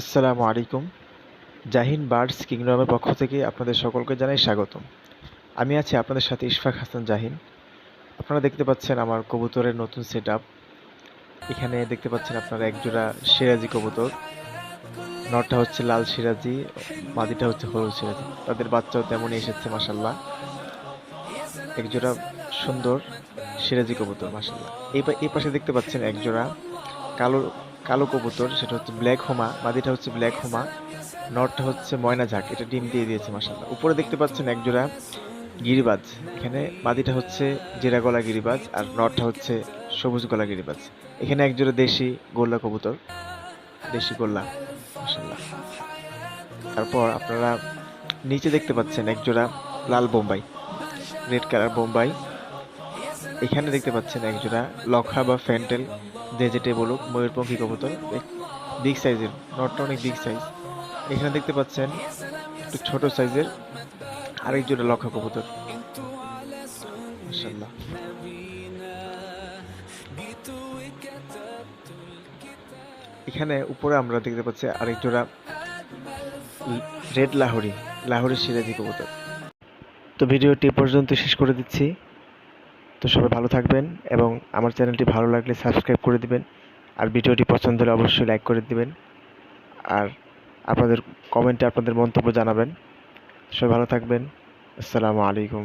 আসসালামু আলাইকুম। জাহিন বার্ডস কিংডমের পক্ষ থেকে আপনাদের সকলকে জানাই স্বাগতম। আমি আছি আপনাদের সাথে ইশফাক হাসান জাহিন। আপনারা দেখতে পাচ্ছেন আমার কবুতরের নতুন সেট এখানে দেখতে পাচ্ছেন আপনারা একজোড়া সিরাজি কবুতর। নটটা হচ্ছে লাল সিরাজি, মাদিটা হচ্ছে হলুদ সিরাজি। তাদের বাচ্চাও তেমনই এসেছে মাসাল্লাহ একজোড়া সুন্দর সিরাজি কবুতর মাসাল্লাহ এই পাশে দেখতে পাচ্ছেন একজোড়া কালো কালো কবুতর, সেটা হচ্ছে ব্ল্যাক হোমা মাদিটা হচ্ছে ব্ল্যাক হোমা, নটটা হচ্ছে ময়না ঝাঁক, এটা ডিম দিয়ে দিয়েছে মাসাল্লাহ উপরে দেখতে পাচ্ছেন একজোড়া গিরিবাজ, এখানে মাদিটা হচ্ছে জেরা গলা গিরিবাজ আর নটটা হচ্ছে সবুজ গলা গিরিবাজ। এখানে একজোড়া দেশি গোল্লা কবুতর, দেশি গোল্লা মাসাল্লাহ তারপর আপনারা নিচে দেখতে পাচ্ছেন একজোড়া লাল বোম্বাই, রেড কালার বোম্বাই। এখানে দেখতে পাচ্ছেন একজোড়া লখা বা ফ্যান্টেল যেটে বলুক ময়ূরপঙ্খী কবুতর বিগ সাইজের নটটা অনেক বিগ সাইজ এখানে দেখতে পাচ্ছেন একটু ছোট সাইজের আরেক জোড়া লক্ষা কবুতর। এখানে উপরে আমরা দেখতে পাচ্ছি আরেক জোড়া রেড লাহোরি লাহোরি সিরাজি কবুতর। তো ভিডিওটি পর্যন্ত শেষ করে দিচ্ছি। তো সবাই ভালো থাকবেন এবং আমার চ্যানেলটি ভালো লাগলে সাবস্ক্রাইব করে দিবেন। আর ভিডিওটি পছন্দ হলে অবশ্যই লাইক করে দিবেন। আর আপনাদের কমেন্টে আপনাদের মন্তব্য জানাবেন। সবাই ভালো থাকবেন। আসসালামু আলাইকুম।